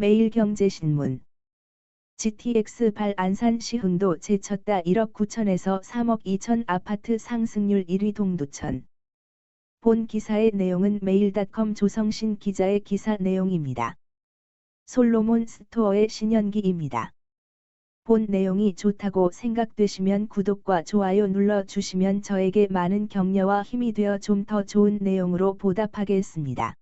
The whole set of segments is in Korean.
매일경제신문 GTX 발 안산시 흥도 제쳤다 1억 9천에서 3억 2천 아파트 상승률 1위 동두천. 본 기사의 내용은 매일닷컴 조성신 기자의 기사 내용입니다. 솔로몬 스토어의 신현기입니다. 본 내용이 좋다고 생각되시면 구독과 좋아요 눌러 주시면 저에게 많은 격려와 힘이 되어 좀 더 좋은 내용으로 보답하겠습니다.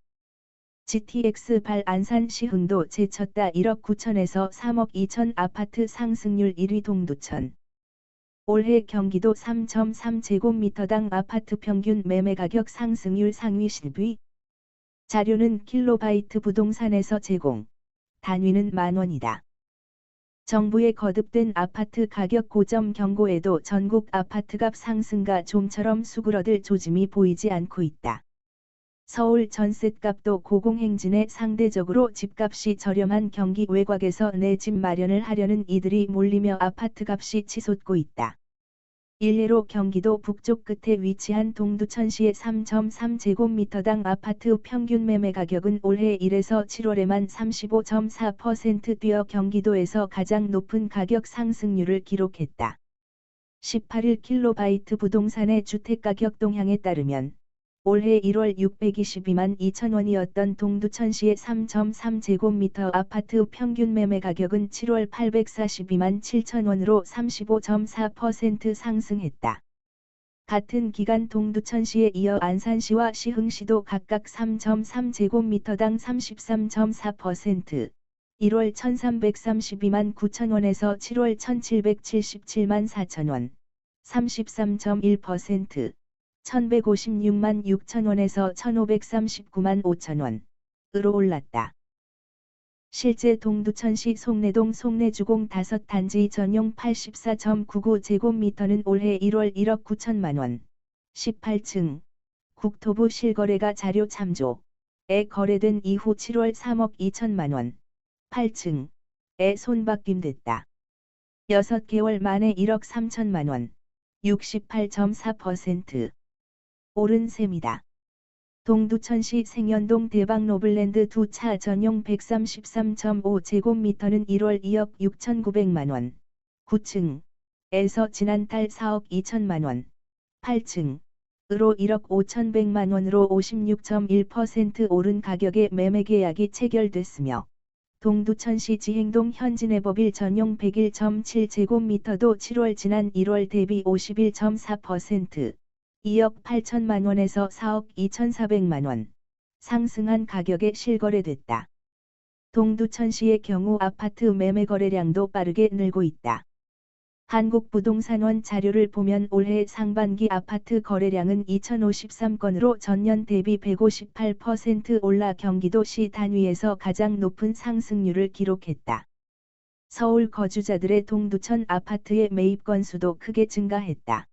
GTX 발 안산시 흥도 제쳤다 1억 9천에서 3억 2천 아파트 상승률 1위 동두천. 올해 경기도 3.3제곱미터당 아파트 평균 매매 가격 상승률 상위 실비. 자료는 킬로바이트 부동산에서 제공. 단위는 만원이다. 정부의 거듭된 아파트 가격 고점 경고에도 전국 아파트값 상승과 좀처럼 수그러들 조짐이 보이지 않고 있다. 서울 전셋값도 고공행진에 상대적으로 집값이 저렴한 경기 외곽에서 내 집 마련을 하려는 이들이 몰리며 아파트값이 치솟고 있다. 일례로 경기도 북쪽 끝에 위치한 동두천시의 3.3제곱미터당 아파트 평균 매매 가격은 올해 1에서 7월에만 35.4% 뛰어 경기도에서 가장 높은 가격 상승률을 기록했다. 18일 킬로바이트 부동산의 주택가격 동향에 따르면 올해 1월 622만 2천원이었던 동두천시의 3.3제곱미터 아파트 평균 매매 가격은 7월 842만 7천원으로 35.4% 상승했다. 같은 기간 동두천시에 이어 안산시와 시흥시도 각각 3.3제곱미터당 33.4%, 1월 1332만 9천원에서 7월 1777만 4천원, 33.1%, 1156만 6천원에서 1539만 5천원으로 올랐다. 실제 동두천시 송내동 송내주공 5단지 전용 84.99제곱미터는 올해 1월 1억 9천만원, 18층, 국토부 실거래가 자료 참조에 거래된 이후 7월 3억 2천만원, 8층에 손바뀜됐다. 6개월 만에 1억 3천만원, 68.4%. 오른 셈이다. 동두천시 생연동 대박 노블랜드 두 차 전용 133.5제곱미터는 1월 2억 6,900만원, 9층 에서 지난달 4억 2천만원, 8층 으로 1억 5,100만원으로 56.1% 오른 가격에 매매 계약이 체결됐으며 동두천시 지행동 현진해법일 전용 101.7제곱미터도 7월 지난 1월 대비 51.4% 2억 8천만 원에서 4억 2,400만 원 상승한 가격에 실거래됐다. 동두천시의 경우 아파트 매매 거래량도 빠르게 늘고 있다. 한국부동산원 자료를 보면 올해 상반기 아파트 거래량은 2,053건으로 전년 대비 158% 올라 경기도시 단위에서 가장 높은 상승률을 기록했다. 서울 거주자들의 동두천 아파트의 매입 건수도 크게 증가했다.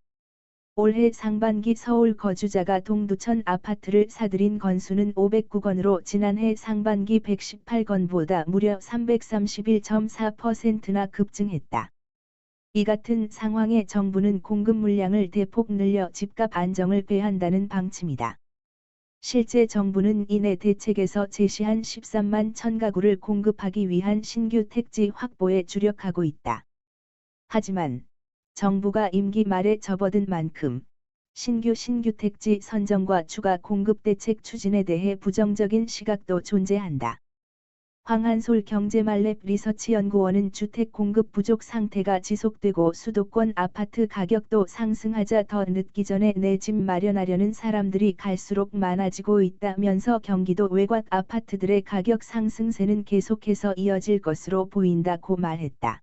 올해 상반기 서울 거주자가 동두천 아파트를 사들인 건수는 509건으로 지난해 상반기 118건보다 무려 331.4%나 급증했다. 이 같은 상황에 정부는 공급 물량을 대폭 늘려 집값 안정을 배한다는 방침이다. 실제 정부는 이내 대책에서 제시한 13만 천 가구를 공급하기 위한 신규 택지 확보에 주력하고 있다. 하지만 정부가 임기 말에 접어든 만큼 신규 신규 택지 선정과 추가 공급 대책 추진에 대해 부정적인 시각도 존재한다. 황한솔 경제말랩 리서치연구원은 주택 공급 부족 상태가 지속되고 수도권 아파트 가격도 상승하자 더 늦기 전에 내 집 마련하려는 사람들이 갈수록 많아지고 있다면서 경기도 외곽 아파트들의 가격 상승세는 계속해서 이어질 것으로 보인다고 말했다.